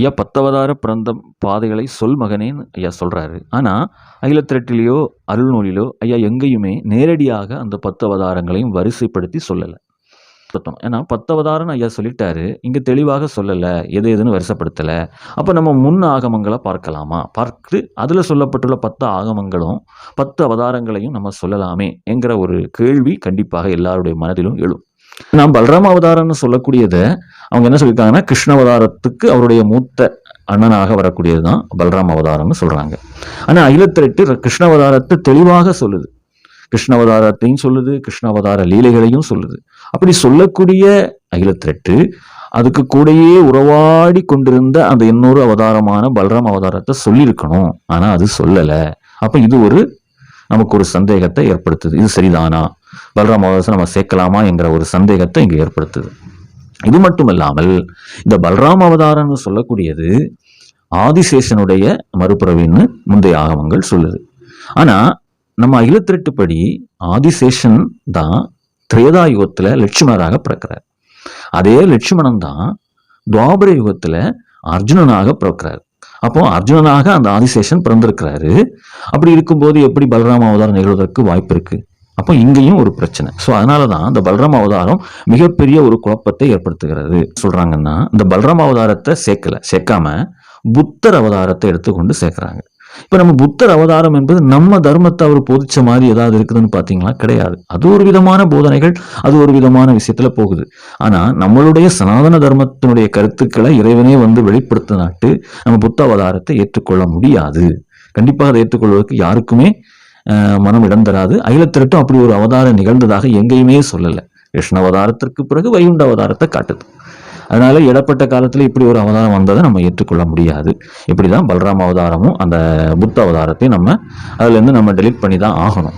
ஐயா பத்தவதார பிறந்த பாதைகளை சொல் மகனேன்னு ஐயா சொல்கிறாரு ஆனால் அகிலத்திரட்டிலேயோ அருள்நூலிலோ ஐயா எங்கேயுமே நேரடியாக அந்த பத்து அவதாரங்களையும் வரிசைப்படுத்தி சொல்லலை. சுத்தம் ஏன்னா பத்து ஐயா சொல்லிட்டாரு. இங்கே தெளிவாக சொல்லலை. எது எதுன்னு வரிசைப்படுத்தலை. அப்போ நம்ம முன் ஆகமங்களை பார்க்கலாமா? பார்த்து அதில் சொல்லப்பட்டுள்ள பத்து ஆகமங்களும் பத்து அவதாரங்களையும் நம்ம சொல்லலாமே என்கிற ஒரு கேள்வி கண்டிப்பாக எல்லாருடைய மனதிலும் எழும். நான் பலராம அவதாரம்னு சொல்லக்கூடியதை அவங்க என்ன சொல்லியிருக்காங்கன்னா கிருஷ்ண அவதாரத்துக்கு அவருடைய மூத்த அண்ணனாக வரக்கூடியது தான் பலராம அவதாரம்னு சொல்கிறாங்க ஆனால் அகிலத்திரட்டு கிருஷ்ண அவதாரத்தை தெளிவாக சொல்லுது. கிருஷ்ண அவதாரத்தையும் சொல்லுது கிருஷ்ண அவதார லீலைகளையும் சொல்லுது. அப்படி சொல்லக்கூடிய அகிலத்திரட்டு அதுக்கு கூடயே உறவாடி கொண்டிருந்த அந்த இன்னொரு அவதாரமான பலராம அவதாரத்தை சொல்லியிருக்கணும். ஆனால் அது சொல்லலை. அப்போ இது ஒரு நமக்கு ஒரு சந்தேகத்தை ஏற்படுத்துது. இது சரிதானா? பலராம் அவதாரத்தை நம்ம சேர்க்கலாமா என்கிற ஒரு சந்தேகத்தை இங்கே ஏற்படுத்துது. இது மட்டும் இல்லாமல் இந்த பலராம் அவதாரம்னு சொல்லக்கூடியது ஆதிசேஷனுடைய மறுபிறவின்னு முந்தைய ஆகமங்கள் சொல்லுது. ஆனால் நம்ம அகிலத்திரட்டுப்படி ஆதிசேஷன் தான் திரேதா யுகத்தில் லட்சுமணராக பிறக்கிறார். அதே லட்சுமணன் தான் துவாபர யுகத்தில் அர்ஜுனனாக பிறக்கிறார். அப்போ அர்ஜுனனாக அந்த ஆதிசேஷன் பிறந்திருக்கிறாரு. அப்படி இருக்கும்போது எப்படி பலராம அவதாரம் நிகழ்வதற்கு வாய்ப்பு இருக்கு? அப்போ இங்கேயும் ஒரு பிரச்சனை. ஸோ அதனால தான் இந்த பலராம அவதாரம் மிகப்பெரிய ஒரு குழப்பத்தை ஏற்படுத்துகிறது. சொல்றாங்கன்னா இந்த பலராம அவதாரத்தை சேர்க்கல. சேர்க்காம புத்தர் அவதாரத்தை எடுத்துக்கொண்டு சேர்க்குறாங்க. இப்போ நம்ம புத்தர் அவதாரம் என்பது நம்ம தர்மத்தை அவர் போதிச்ச மாதிரி ஏதாவது இருக்குதுன்னு பார்த்தீங்களா கிடையாது. அது ஒரு விதமான போதனைகள் அது ஒரு விதமான விஷயத்துல போகுது. ஆனா நம்மளுடைய சனாதன தர்மத்தினுடைய கருத்துக்களை இறைவனே வந்து வெளிப்படுத்த நாட்டு நம்ம புத்த அவதாரத்தை ஏற்றுக்கொள்ள முடியாது. கண்டிப்பாக அதை ஏற்றுக்கொள்வதற்கு யாருக்குமே அஹ், மனம் இடம் தராது. அகிலத்திரட்டும் அப்படி ஒரு அவதாரம் நிகழ்ந்ததாக எங்கேயுமே சொல்லலை. கிருஷ்ண அவதாரத்திற்கு பிறகு வைகுண்ட அவதாரத்தை காட்டுது. அதனால இடப்பட்ட காலத்துல இப்படி ஒரு அவதாரம் வந்ததை நம்ம ஏற்றுக்கொள்ள முடியாது. இப்படிதான் பலராம அவதாரமும் அந்த புத்த அவதாரத்தையும் நம்ம அதுல இருந்து நம்ம டெலீட் பண்ணி தான் ஆகணும்.